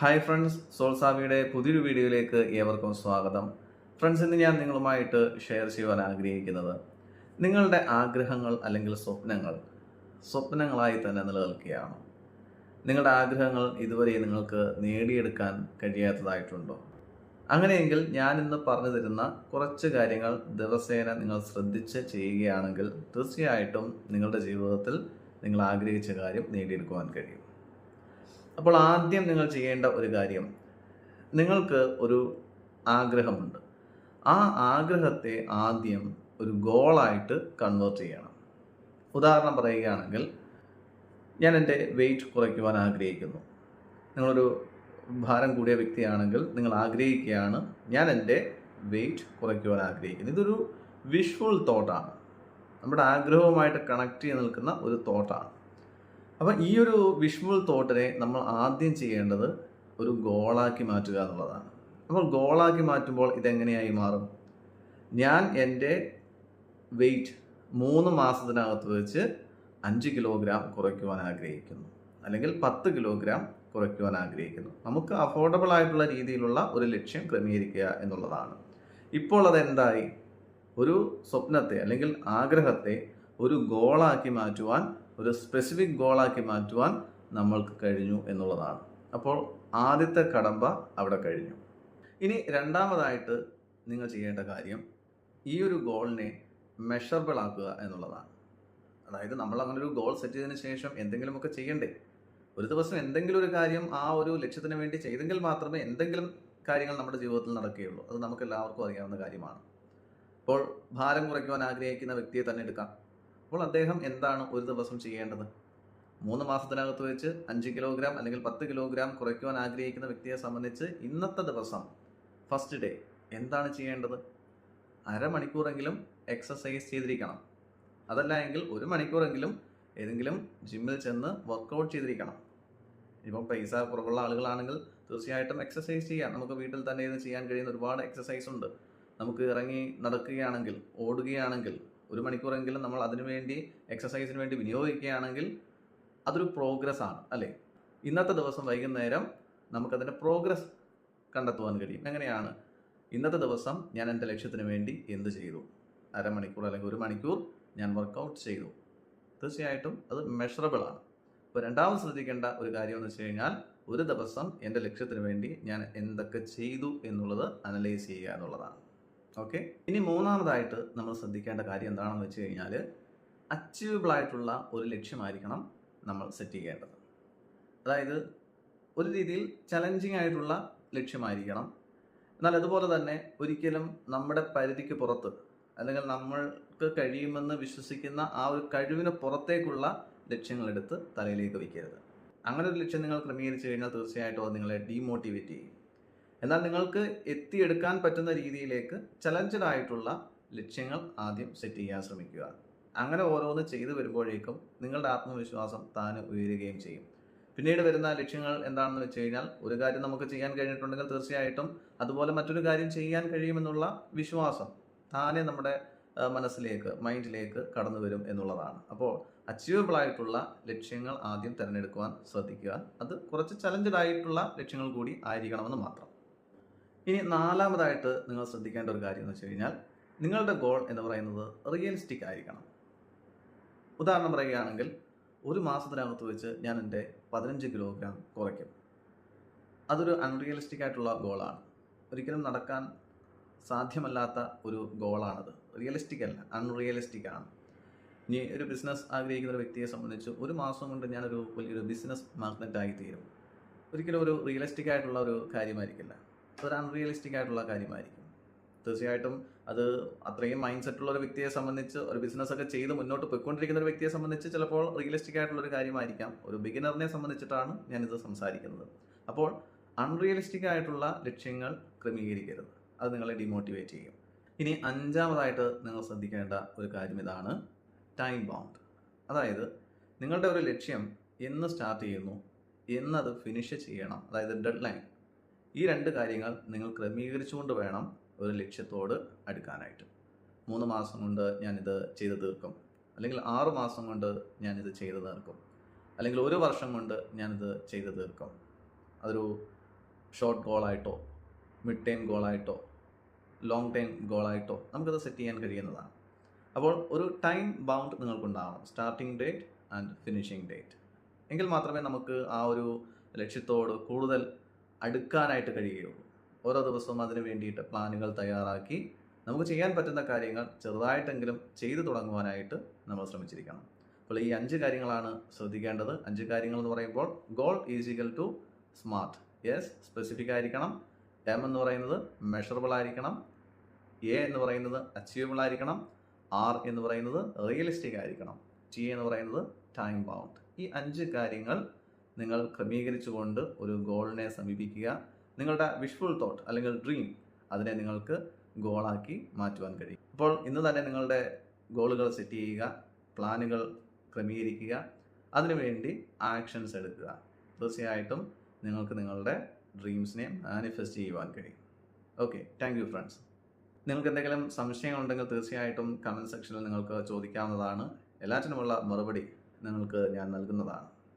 Hi friends സോൾസാവിയുടെ പുതിയൊരു വീഡിയോയിലേക്ക് ഏവർക്കും സ്വാഗതം. ഫ്രണ്ട്സ് ഇന്ന് ഞാൻ നിങ്ങളുമായിട്ട് ഷെയർ ചെയ്യുവാൻ ആഗ്രഹിക്കുന്നത് നിങ്ങളുടെ ആഗ്രഹങ്ങൾ അല്ലെങ്കിൽ സ്വപ്നങ്ങൾ സ്വപ്നങ്ങളായി തന്നെ നിലനിൽക്കുകയാണ്. നിങ്ങളുടെ ആഗ്രഹങ്ങൾ ഇതുവരെ നിങ്ങൾക്ക് നേടിയെടുക്കാൻ കഴിയാത്തതായിട്ടുണ്ടോ? അങ്ങനെയെങ്കിൽ ഞാൻ ഇന്ന് പറഞ്ഞു തരുന്ന കുറച്ച് കാര്യങ്ങൾ ദിവസേന നിങ്ങൾ ശ്രദ്ധിച്ച് ചെയ്യുകയാണെങ്കിൽ തീർച്ചയായിട്ടും നിങ്ങളുടെ ജീവിതത്തിൽ നിങ്ങൾ ആഗ്രഹിച്ച കാര്യം നേടിയെടുക്കുവാൻ കഴിയും. അപ്പോൾ ആദ്യം നിങ്ങൾ ചെയ്യേണ്ട ഒരു കാര്യം നിങ്ങൾക്ക് ഒരു ആഗ്രഹമുണ്ട്. ആ ആഗ്രഹത്തെ ആദ്യം ഒരു ഗോളായിട്ട് കൺവേർട്ട് ചെയ്യണം. ഉദാഹരണം പറയുകയാണെങ്കിൽ ഞാൻ എന്റെ വെയിറ്റ് കുറയ്ക്കുവാൻ ആഗ്രഹിക്കുന്നു. നിങ്ങളൊരു ഭാരം കൂടിയ വ്യക്തിയാണെങ്കിൽ നിങ്ങൾ ആഗ്രഹിക്കുകയാണ് ഞാൻ എന്റെ വെയിറ്റ് കുറയ്ക്കുവാൻ ആഗ്രഹിക്കുന്നു. ഇതൊരു വിഷ്വൽ തോട്ടാണ് നമ്മുടെ ആഗ്രഹവുമായിട്ട് കണക്ട് ചെയ്ത് നിൽക്കുന്ന ഒരു തോട്ടാണ് അപ്പം ഈ ഒരു വിഷ്വൽ തോട്ടിനെ നമ്മൾ ആദ്യം ചെയ്യേണ്ടത് ഒരു ഗോളാക്കി മാറ്റുക എന്നുള്ളതാണ്. അപ്പോൾ ഗോളാക്കി മാറ്റുമ്പോൾ ഇതെങ്ങനെയായി മാറും? ഞാൻ എന്റെ വെയിറ്റ് മൂന്ന് മാസത്തിനകത്ത് വെച്ച് അഞ്ച് കിലോഗ്രാം കുറയ്ക്കുവാൻ ആഗ്രഹിക്കുന്നു. അല്ലെങ്കിൽ പത്ത് കിലോഗ്രാം കുറയ്ക്കുവാൻ ആഗ്രഹിക്കുന്നു. നമുക്ക് അഫോർഡബിൾ ആയിട്ടുള്ള രീതിയിലുള്ള ഒരു ലക്ഷ്യം ക്രമീകരിക്കുക എന്നുള്ളതാണ്. ഇപ്പോൾ അതെന്തായി? ഒരു സ്വപ്നത്തെ അല്ലെങ്കിൽ ആഗ്രഹത്തെ ഒരു ഗോളാക്കി മാറ്റുവാൻ ഒരു സ്പെസിഫിക് ഗോളാക്കി മാറ്റുവാൻ നമ്മൾക്ക് കഴിഞ്ഞു എന്നുള്ളതാണ്. അപ്പോൾ ആദ്യത്തെ കടമ്പ അവിടെ കഴിഞ്ഞു. ഇനി രണ്ടാമതായിട്ട് നിങ്ങൾ ചെയ്യേണ്ട കാര്യം ഈ ഒരു ഗോളിനെ മെഷറബിൾ ആക്കുക എന്നുള്ളതാണ്. അതായത് നമ്മൾ അങ്ങനെ ഒരു ഗോൾ സെറ്റ് ചെയ്തതിന് ശേഷം എന്തെങ്കിലുമൊക്കെ ചെയ്യണ്ടേ? ഒരു ദിവസം എന്തെങ്കിലും ഒരു കാര്യം ആ ഒരു ലക്ഷ്യത്തിന് വേണ്ടി ചെയ്തെങ്കിൽ മാത്രമേ എന്തെങ്കിലും കാര്യങ്ങൾ നമ്മുടെ ജീവിതത്തിൽ നടക്കുകയുള്ളൂ. അത് നമുക്ക് എല്ലാവർക്കും അറിയാവുന്ന കാര്യമാണ്. അപ്പോൾ ഭാരം കുറയ്ക്കുവാൻ ആഗ്രഹിക്കുന്ന വ്യക്തിയെ തന്നെ എടുക്കാം. അപ്പോൾ അദ്ദേഹം എന്താണ് ഒരു ദിവസം ചെയ്യേണ്ടത്? മൂന്ന് മാസത്തിനകത്ത് വെച്ച് അഞ്ച് കിലോഗ്രാം അല്ലെങ്കിൽ പത്ത് കിലോഗ്രാം കുറയ്ക്കുവാൻ ആഗ്രഹിക്കുന്ന വ്യക്തിയെ സംബന്ധിച്ച് ഇന്നത്തെ ദിവസം ഫസ്റ്റ് ഡേ എന്താണ് ചെയ്യേണ്ടത്? അരമണിക്കൂറെങ്കിലും എക്സസൈസ് ചെയ്തിരിക്കണം. അതല്ല എങ്കിൽ ഒരു മണിക്കൂറെങ്കിലും ഏതെങ്കിലും ജിമ്മിൽ ചെന്ന് വർക്കൗട്ട് ചെയ്തിരിക്കണം. ഇപ്പം പൈസ കുറവുള്ള ആളുകളാണെങ്കിൽ തീർച്ചയായിട്ടും എക്സസൈസ് ചെയ്യാം. നമുക്ക് വീട്ടിൽ തന്നെ ഇത് ചെയ്യാൻ കഴിയുന്ന ഒരുപാട് എക്സസൈസ് ഉണ്ട്. നമുക്ക് ഇറങ്ങി നടക്കുകയാണെങ്കിൽ ഓടുകയാണെങ്കിൽ ഒരു മണിക്കൂറെങ്കിലും നമ്മൾ അതിനു വേണ്ടി എക്സസൈസിന് വേണ്ടി വിനിയോഗിക്കുകയാണെങ്കിൽ അതൊരു പ്രോഗ്രസ് ആണ് അല്ലേ? ഇന്നത്തെ ദിവസം വൈകുന്നേരം നമുക്കതിന്റെ പ്രോഗ്രസ് കണ്ടെത്തുവാൻ കഴിയും. എങ്ങനെയാണ്? ഇന്നത്തെ ദിവസം ഞാൻ എന്റെ ലക്ഷ്യത്തിന് വേണ്ടി എന്ത് ചെയ്തു? അരമണിക്കൂർ അല്ലെങ്കിൽ ഒരു മണിക്കൂർ ഞാൻ വർക്കൗട്ട് ചെയ്തു. തീർച്ചയായിട്ടും അത് മെഷറബിൾ ആണ്. രണ്ടാമത് ശ്രദ്ധിക്കേണ്ട ഒരു കാര്യം എന്ന് വെച്ച് കഴിഞ്ഞാൽ ഒരു ദിവസം എന്റെ ലക്ഷ്യത്തിന് വേണ്ടി ഞാൻ എന്തൊക്കെ ചെയ്തു എന്നുള്ളത് അനലൈസ് ചെയ്യുക എന്നുള്ളതാണ്. ഓക്കെ ഇനി മൂന്നാമതായിട്ട് നമ്മൾ ശ്രദ്ധിക്കേണ്ട കാര്യം എന്താണെന്ന് വെച്ച് കഴിഞ്ഞാൽ അച്ചീവബിൾ ആയിട്ടുള്ള ഒരു ലക്ഷ്യമായിരിക്കണം നമ്മൾ സെറ്റ് ചെയ്യേണ്ടത്. അതായത് ഒരു രീതിയിൽ ചലഞ്ചിങ് ആയിട്ടുള്ള ലക്ഷ്യമായിരിക്കണം. എന്നാൽ അതുപോലെ തന്നെ ഒരിക്കലും നമ്മുടെ പരിധിക്ക് പുറത്ത് അല്ലെങ്കിൽ നമ്മൾക്ക് കഴിയുമെന്ന് വിശ്വസിക്കുന്ന ആ ഒരു കഴിവിന് പുറത്തേക്കുള്ള ലക്ഷ്യങ്ങളെടുത്ത് തലയിലേക്ക് വയ്ക്കരുത്. അങ്ങനെ ഒരു ലക്ഷ്യം നിങ്ങൾ ക്രമീകരിച്ചു കഴിഞ്ഞാൽ തീർച്ചയായിട്ടും അത് നിങ്ങളെ ഡീമോട്ടിവേറ്റ് ചെയ്യും. എന്നാൽ നിങ്ങൾക്ക് എത്തിയെടുക്കാൻ പറ്റുന്ന രീതിയിലേക്ക് ചലഞ്ചഡ് ആയിട്ടുള്ള ലക്ഷ്യങ്ങൾ ആദ്യം സെറ്റ് ചെയ്യാൻ ശ്രമിക്കുക. അങ്ങനെ ഓരോന്ന് ചെയ്തു വരുമ്പോഴേക്കും നിങ്ങളുടെ ആത്മവിശ്വാസം താന് ഉയരുകയും ചെയ്യും. പിന്നീട് വരുന്ന ലക്ഷ്യങ്ങൾ എന്താണെന്ന് വെച്ച് കഴിഞ്ഞാൽ ഒരു കാര്യം നമുക്ക് ചെയ്യാൻ കഴിഞ്ഞിട്ടുണ്ടെങ്കിൽ തീർച്ചയായിട്ടും അതുപോലെ മറ്റൊരു കാര്യം ചെയ്യാൻ കഴിയുമെന്നുള്ള വിശ്വാസം താനെ നമ്മുടെ മനസ്സിലേക്ക് മൈൻഡിലേക്ക് കടന്നു വരും എന്നുള്ളതാണ്. അപ്പോൾ അച്ചീവബിൾ ആയിട്ടുള്ള ലക്ഷ്യങ്ങൾ ആദ്യം തിരഞ്ഞെടുക്കുവാൻ ശ്രദ്ധിക്കുക. അത് കുറച്ച് ചലഞ്ചഡ് ആയിട്ടുള്ള ലക്ഷ്യങ്ങൾ കൂടി ആയിരിക്കണമെന്ന് മാത്രം. ഇനി നാലാമതായിട്ട് നിങ്ങൾ ശ്രദ്ധിക്കേണ്ട ഒരു കാര്യം എന്ന് വെച്ച് കഴിഞ്ഞാൽ നിങ്ങളുടെ ഗോൾ എന്ന് പറയുന്നത് റിയലിസ്റ്റിക് ആയിരിക്കണം. ഉദാഹരണം പറയുകയാണെങ്കിൽ ഒരു മാസത്തിനകത്ത് വെച്ച് ഞാൻ എന്റെ പതിനഞ്ച് കിലോഗ്രാം കുറയ്ക്കും. അതൊരു അൺറിയലിസ്റ്റിക് ആയിട്ടുള്ള ഗോളാണ് ഒരിക്കലും നടക്കാൻ സാധ്യമല്ലാത്ത ഒരു ഗോളാണത് റിയലിസ്റ്റിക് അല്ല അൺറിയലിസ്റ്റിക് ആണ്. ഇനി ഒരു ബിസിനസ് ആഗ്രഹിക്കുന്ന ഒരു വ്യക്തിയെ സംബന്ധിച്ച് ഒരു മാസം കൊണ്ട് ഞാനൊരു വലിയൊരു ബിസിനസ് മാഗ്നറ്റ് ആയി തീരും. ഒരിക്കലും ഒരു റിയലിസ്റ്റിക് ആയിട്ടുള്ള ഒരു കാര്യമായിരിക്കില്ല. അതൊരു അൺറിയലിസ്റ്റിക് ആയിട്ടുള്ള കാര്യമായിരിക്കും. തീർച്ചയായിട്ടും അത് അത്രയും മൈൻഡ് സെറ്റുള്ള ഒരു വ്യക്തിയെ സംബന്ധിച്ച് ഒരു ബിസിനസ് ഒക്കെ ചെയ്ത് മുന്നോട്ട് പോയിക്കൊണ്ടിരിക്കുന്ന ഒരു വ്യക്തിയെ സംബന്ധിച്ച് ചിലപ്പോൾ റിയലിസ്റ്റിക് ആയിട്ടുള്ള ഒരു കാര്യമായിരിക്കാം. ഒരു ബിഗിനറിനെ സംബന്ധിച്ചിട്ടാണ് ഞാനിത് സംസാരിക്കുന്നത്. അപ്പോൾ അൺറിയലിസ്റ്റിക് ആയിട്ടുള്ള ലക്ഷ്യങ്ങൾ ക്രമീകരിക്കരുത്. അത് നിങ്ങളെ ഡിമോട്ടിവേറ്റ് ചെയ്യും. ഇനി അഞ്ചാമതായിട്ട് നിങ്ങൾ ശ്രദ്ധിക്കേണ്ട ഒരു കാര്യം ഇതാണ് ടൈം ബൗണ്ട് അതായത് നിങ്ങളുടെ ഒരു ലക്ഷ്യം എന്ന് സ്റ്റാർട്ട് ചെയ്യുന്നു എന്നത് ഫിനിഷ് ചെയ്യണം. അതായത് ഡെഡ് ലൈൻ ഈ രണ്ട് കാര്യങ്ങൾ നിങ്ങൾ ക്രമീകരിച്ചുകൊണ്ട് വേണം ഒരു ലക്ഷ്യത്തോട് അടുക്കാനായിട്ട്. മൂന്ന് മാസം കൊണ്ട് ഞാനിത് ചെയ്തു തീർക്കും. അല്ലെങ്കിൽ ആറ് മാസം കൊണ്ട് ഞാനിത് ചെയ്തു തീർക്കും. അല്ലെങ്കിൽ ഒരു വർഷം കൊണ്ട് ഞാനിത് ചെയ്തു തീർക്കും. അതൊരു ഷോർട്ട് ഗോളായിട്ടോ മിഡ് ടൈം ഗോളായിട്ടോ ലോങ് ടൈം ഗോളായിട്ടോ നമുക്കത് സെറ്റ് ചെയ്യാൻ കഴിയുന്നതാണ്. അപ്പോൾ ഒരു time bound നിങ്ങൾക്കുണ്ടാവണം. Starting date and finishing date എങ്കിൽ മാത്രമേ നമുക്ക് ആ ഒരു ലക്ഷ്യത്തോട് കൂടുതൽ അടുക്കാനായിട്ട് കഴിയുകയുള്ളൂ. ഓരോ ദിവസവും അതിന് വേണ്ടിയിട്ട് പ്ലാനുകൾ തയ്യാറാക്കി നമുക്ക് ചെയ്യാൻ പറ്റുന്ന കാര്യങ്ങൾ ചെറുതായിട്ടെങ്കിലും ചെയ്തു തുടങ്ങുവാനായിട്ട് നമ്മൾ ശ്രമിച്ചിരിക്കണം. അപ്പോൾ ഈ അഞ്ച് കാര്യങ്ങളാണ് ശ്രദ്ധിക്കേണ്ടത്. അഞ്ച് കാര്യങ്ങൾ എന്ന് പറയുമ്പോൾ goal is equal to smart yes specific ആയിരിക്കണം. എം എന്ന് പറയുന്നത് മെഷറബിൾ ആയിരിക്കണം. എ എന്ന് പറയുന്നത് അച്ചീവബിൾ ആയിരിക്കണം. ആർ എന്ന് പറയുന്നത് റിയലിസ്റ്റിക് ആയിരിക്കണം. ടി എന്ന് പറയുന്നത് ടൈം ബൗണ്ട് ഈ അഞ്ച് കാര്യങ്ങൾ നിങ്ങൾ ക്രമീകരിച്ചുകൊണ്ട് ഒരു ഗോളിനെ സമീപിക്കുക. നിങ്ങളുടെ വിഷ്വൽ തോട്ട് അല്ലെങ്കിൽ ഡ്രീം അതിനെ നിങ്ങൾക്ക് ഗോളാക്കി മാറ്റുവാൻ കഴിയും. അപ്പോൾ ഇന്ന് തന്നെ നിങ്ങളുടെ ഗോളുകൾ സെറ്റ് ചെയ്യുക പ്ലാനുകൾ ക്രമീകരിക്കുക അതിനുവേണ്ടി ആക്ഷൻസ് എടുക്കുക. തീർച്ചയായിട്ടും നിങ്ങൾക്ക് നിങ്ങളുടെ ഡ്രീംസിനെ മാനിഫെസ്റ്റ് ചെയ്യുവാൻ കഴിയും. ഓക്കെ താങ്ക് യു ഫ്രണ്ട്സ് നിങ്ങൾക്ക് എന്തെങ്കിലും സംശയങ്ങളുണ്ടെങ്കിൽ തീർച്ചയായിട്ടും കമന്റ് സെക്ഷനിൽ നിങ്ങൾക്ക് ചോദിക്കാവുന്നതാണ്. എല്ലാറ്റിനുമുള്ള മറുപടി നിങ്ങൾക്ക് ഞാൻ നൽകുന്നതാണ്.